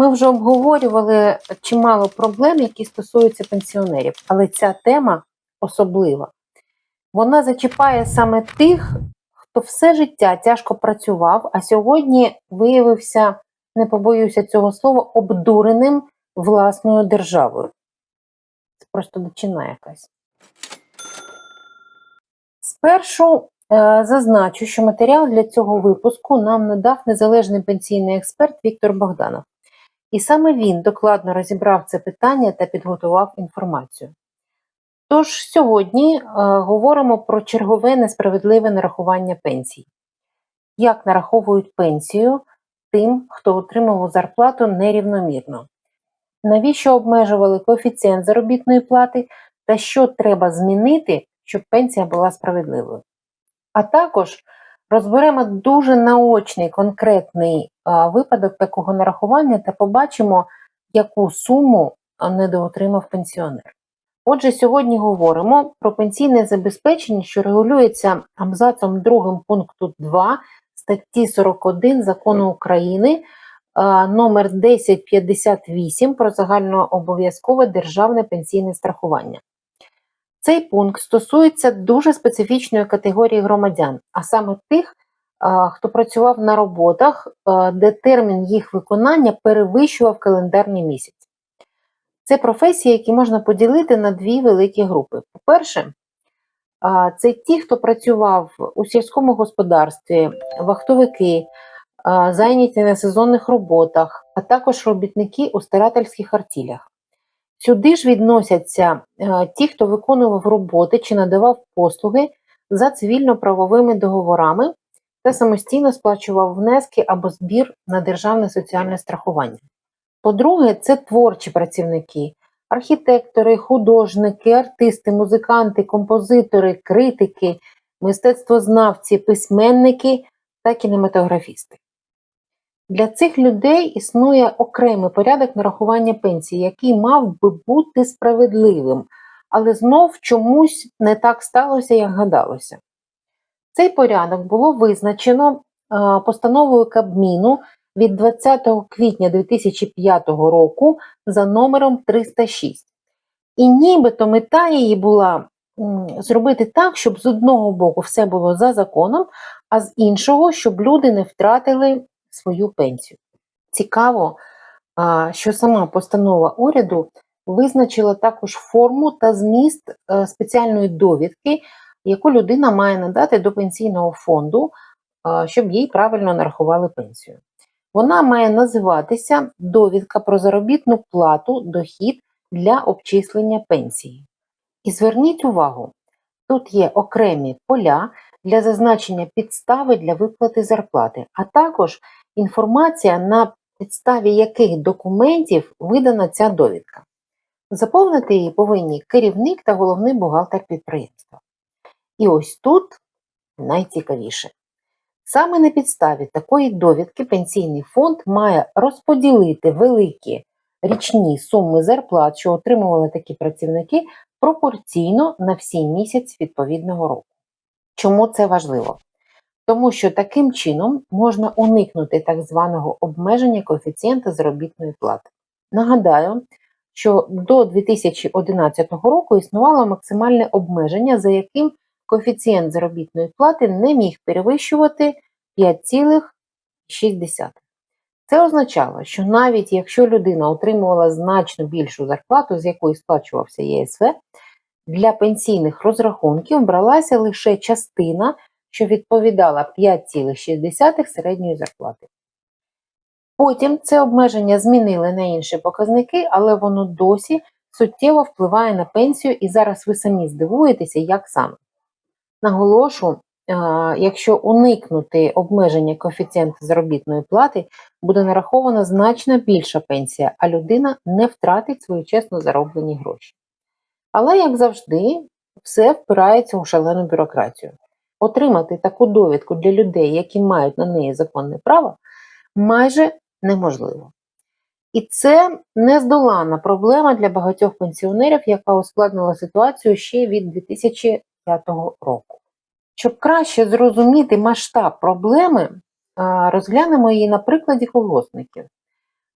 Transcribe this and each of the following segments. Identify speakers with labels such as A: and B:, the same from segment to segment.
A: Ми вже обговорювали чимало проблем, які стосуються пенсіонерів, але ця тема особлива. Вона зачіпає саме тих, хто все життя тяжко працював, а сьогодні виявився, не побоюся цього слова, обдуреним власною державою. Це просто дичина якась. Спершу е, зазначу, що матеріал для цього випуску нам надав незалежний пенсійний експерт Віктор Богданов. І саме він докладно розібрав це питання та підготував інформацію. Тож сьогодні е, говоримо про чергове несправедливе нарахування пенсій. Як нараховують пенсію тим, хто отримував зарплату нерівномірно? Навіщо обмежували коефіцієнт заробітної плати та що треба змінити, щоб пенсія була справедливою? А також розберемо дуже наочний конкретний а, випадок такого нарахування та побачимо, яку суму недоотримав пенсіонер. Отже, сьогодні говоримо про пенсійне забезпечення, що регулюється абзацом 2 пункту 2 статті 41 закону України а, номер 1058 про загальнообов'язкове державне пенсійне страхування. Цей пункт стосується дуже специфічної категорії громадян, а саме тих, хто працював на роботах, де термін їх виконання перевищував календарний місяць. Це професії, які можна поділити на дві великі групи. По-перше, це ті, хто працював у сільському господарстві, вахтовики, зайняті на сезонних роботах, а також робітники у старательських артілях. Сюди ж відносяться е, ті, хто виконував роботи чи надавав послуги за цивільно-правовими договорами та самостійно сплачував внески або збір на державне соціальне страхування. По-друге, це творчі працівники, архітектори, художники, артисти, музиканти, композитори, критики, мистецтвознавці, письменники та кінематографісти. Для цих людей існує окремий порядок нарахування пенсії, який мав би бути справедливим, але знов чомусь не так сталося, як гадалося. Цей порядок було визначено постановою Кабміну від 20 квітня 2005 року за номером 306. І нібито мета її була зробити так, щоб з одного боку все було за законом, а з іншого, щоб люди не втратили свою пенсію. Цікаво, що сама постанова уряду визначила також форму та зміст е, спеціальної довідки, яку людина має надати до пенсійного фонду, щоб їй правильно нарахували пенсію. Вона має називатися довідка про заробітну плату, дохід для обчислення пенсії. І зверніть увагу, тут є окремі поля для зазначення підстави для виплати зарплати, а також інформація, на підставі яких документів видана ця довідка. Заповнити її повинні керівник та головний бухгалтер підприємства. І ось тут найцікавіше. Саме на підставі такої довідки пенсійний фонд має розподілити великі річні суми зарплат, що отримували такі працівники, пропорційно на всі місяць відповідного року. Чому це важливо? Тому що таким чином можна уникнути так званого обмеження коефіцієнта заробітної плати. Нагадаю, що до 2011 року існувало максимальне обмеження, за яким коефіцієнт заробітної плати не міг перевищувати 5,6. Це означало, що навіть якщо людина отримувала значно більшу зарплату, з якої сплачувався ЄСВ, для пенсійних розрахунків бралася лише частина, що відповідала 5,6 середньої зарплати. Потім це обмеження змінили на інші показники, але воно досі суттєво впливає на пенсію, і зараз ви самі здивуєтеся, як саме. Наголошу, якщо уникнути обмеження коефіцієнту заробітної плати, буде нарахована значно більша пенсія, а людина не втратить свої чесно зароблені гроші. Але, як завжди, все впирається у шалену бюрократію. Отримати таку довідку для людей, які мають на неї законне право, майже неможливо. І це нездоланна проблема для багатьох пенсіонерів, яка ускладнила ситуацію ще від 2005 року. Щоб краще зрозуміти масштаб проблеми, розглянемо її на прикладі колгоспників.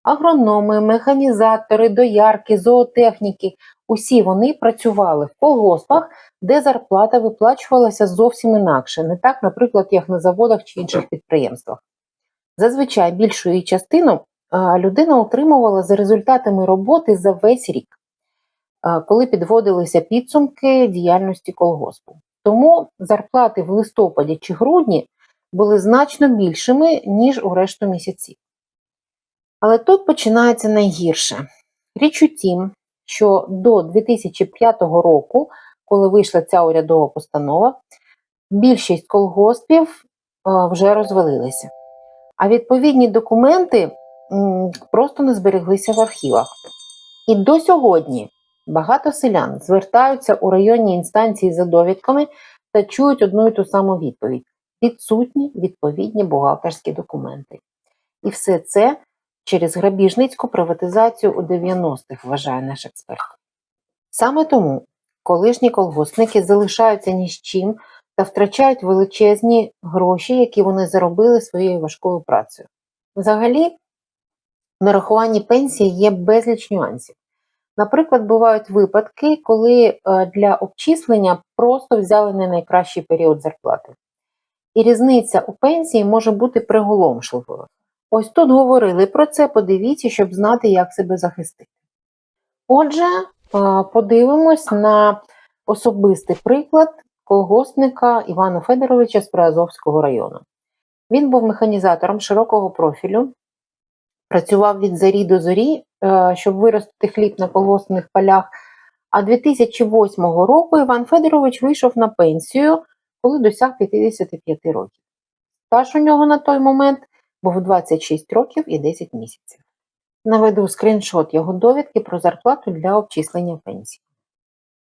A: агрономи, механізатори, доярки, зоотехніки усі вони працювали в колгоспах, де зарплата виплачувалася зовсім інакше, не так, наприклад, як на заводах чи інших підприємствах. Зазвичай більшу її частину людина отримувала за результатами роботи за весь рік, коли підводилися підсумки діяльності колгоспу. Тому зарплати в листопаді чи грудні були значно більшими, ніж у решту місяців. Але тут починається найгірше. Річ у тім, що до 2005 року, коли вийшла ця урядова постанова, більшість колгоспів е, вже розвалилися. А відповідні документи просто не збереглися в архівах. І до сьогодні багато селян звертаються у районні інстанції за довідками та чують одну і ту саму відповідь: відсутні відповідні бухгалтерські документи. І все це через грабіжницьку приватизацію у 90-х, вважає наш експерт. Саме тому колишні колгоспники залишаються ні з чим та втрачають величезні гроші, які вони заробили своєю важкою працею. Взагалі, нарахуванні пенсії є безліч нюансів. Наприклад, бувають випадки, коли е, для обчислення просто взяли не найкращий період зарплати. І різниця у пенсії може бути приголомшливою. Ось тут говорили про це, подивіться, щоб знати, як себе захистити. Отже, подивимось на особистий приклад колгоспника Івана Федоровича з Приазовського району. Він був механізатором широкого профілю, працював від зарі до зорі, е, щоб виростити хліб на колгоспних полях. А 2008 року Іван Федорович вийшов на пенсію, коли досяг 55 років. Стаж у нього на той момент був 26 років і 10 місяців. Наведу скріншот його довідки про зарплату для обчислення пенсії.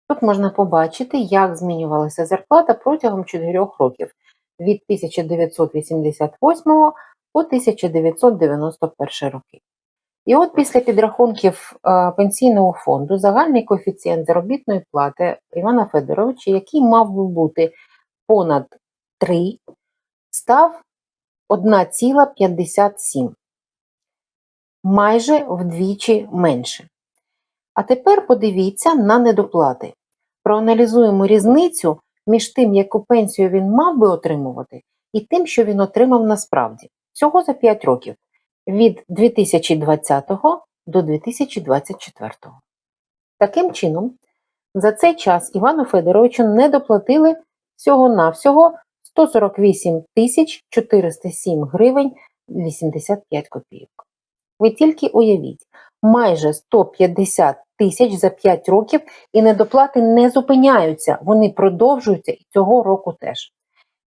A: Тут можна побачити, як змінювалася зарплата протягом 4 років від 1988 по 1991 роки. І от після підрахунків е, пенсійного фонду загальний коефіцієнт заробітної плати Івана Федоровича, який мав би бути понад 3, став 1,57, майже вдвічі менше. А тепер подивіться на недоплати. Проаналізуємо різницю між тим, яку пенсію він мав би отримувати, і тим, що він отримав насправді. Всього за 5 років від 2020 до 2024. Таким чином, за цей час Івану Федоровичу не доплатили всього-навсього 148 тисяч 407 гривень 85 копійок. Ви тільки уявіть, майже 150 тисяч за 5 років і недоплати не зупиняються, вони продовжуються і цього року теж.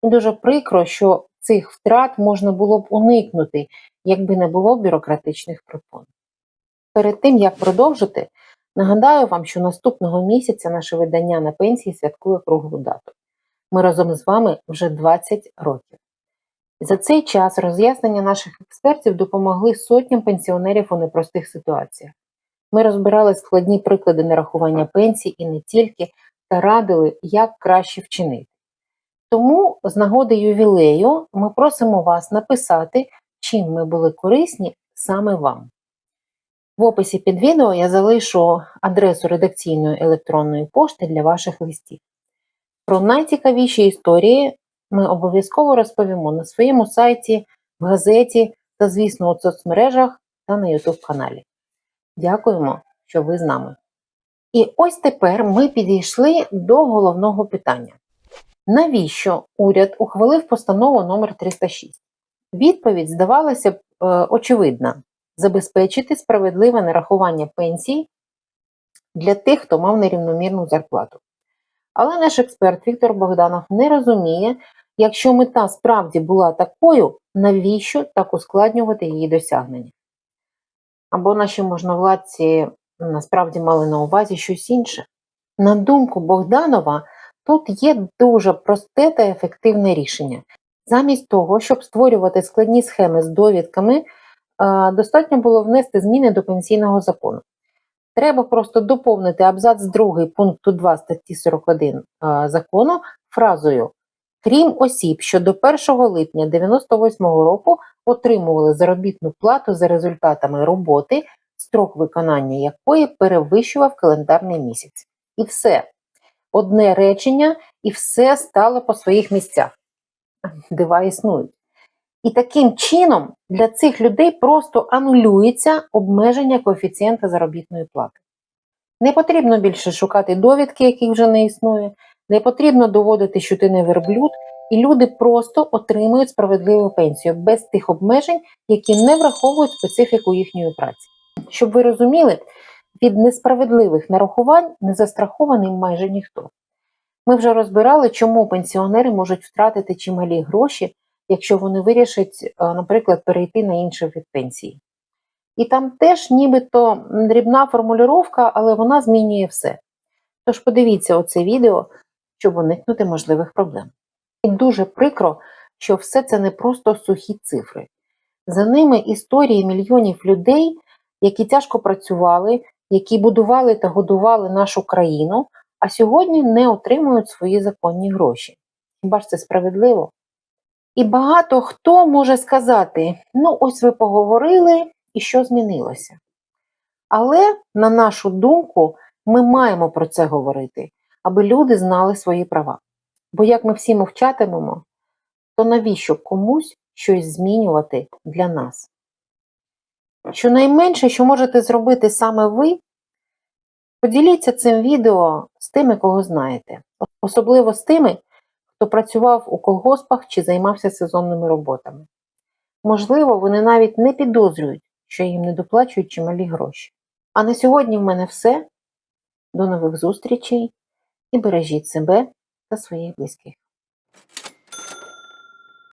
A: І дуже прикро, що цих втрат можна було б уникнути, якби не було бюрократичних препон. Перед тим, як продовжити, нагадаю вам, що наступного місяця наше видання на пенсії святкує круглу дату. Ми разом з вами вже 20 років. За цей час роз'яснення наших експертів допомогли сотням пенсіонерів у непростих ситуаціях. Ми розбирали складні приклади нарахування пенсій і не тільки, та радили, як краще вчинити. Тому з нагоди ювілею ми просимо вас написати, чим ми були корисні саме вам. В описі під відео я залишу адресу редакційної електронної пошти для ваших листів. Про найцікавіші історії ми обов'язково розповімо на своєму сайті, в газеті та, звісно, у соцмережах та на YouTube каналі. Дякуємо, що ви з нами. І ось тепер ми підійшли до головного питання. Навіщо уряд ухвалив постанову номер 306? Відповідь здавалася б е, очевидна: забезпечити справедливе нарахування пенсій для тих, хто мав нерівномірну зарплату. Але наш експерт Віктор Богданов не розуміє, якщо мета справді була такою, навіщо так ускладнювати її досягнення? Або наші можновладці насправді мали на увазі щось інше. На думку Богданова, тут є дуже просте та ефективне рішення. Замість того, щоб створювати складні схеми з довідками, достатньо було внести зміни до пенсійного закону. Треба просто доповнити абзац 2 пункту 2 статті 41 закону фразою крім осіб, що до 1 липня 98 року отримували заробітну плату за результатами роботи, строк виконання якої перевищував календарний місяць. І все. Одне речення, і все стало по своїх місцях. Дива існують. І таким чином для цих людей просто анулюється обмеження коефіцієнта заробітної плати. Не потрібно більше шукати довідки, яких вже не існує, не потрібно доводити, що ти не верблюд, і люди просто отримують справедливу пенсію без тих обмежень, які не враховують специфіку їхньої праці. Щоб ви розуміли, від несправедливих нарахувань не застрахований майже ніхто. Ми вже розбирали, чому пенсіонери можуть втратити чималі гроші, якщо вони вирішать, е, наприклад, перейти на інший від пенсії. І там теж нібито дрібна формулювання, але вона змінює все. Тож подивіться оце відео, щоб уникнути можливих проблем. І дуже прикро, що все це не просто сухі цифри. За ними історії мільйонів людей, які тяжко працювали, які будували та годували нашу країну, а сьогодні не отримують свої законні гроші. Хіба ж це справедливо? І багато хто може сказати: ну, ось ви поговорили, і що змінилося. Але, на нашу думку, ми маємо про це говорити, аби люди знали свої права. Бо як ми всі мовчатимемо, то навіщо комусь щось змінювати для нас? Щонайменше, що можете зробити саме ви, поділіться цим відео з тими, кого знаєте, особливо з тими, хто працював у колгоспах чи займався сезонними роботами. Можливо, вони навіть не підозрюють, що їм не доплачують чималі гроші. А на сьогодні в мене все. До нових зустрічей і бережіть себе та своїх близьких.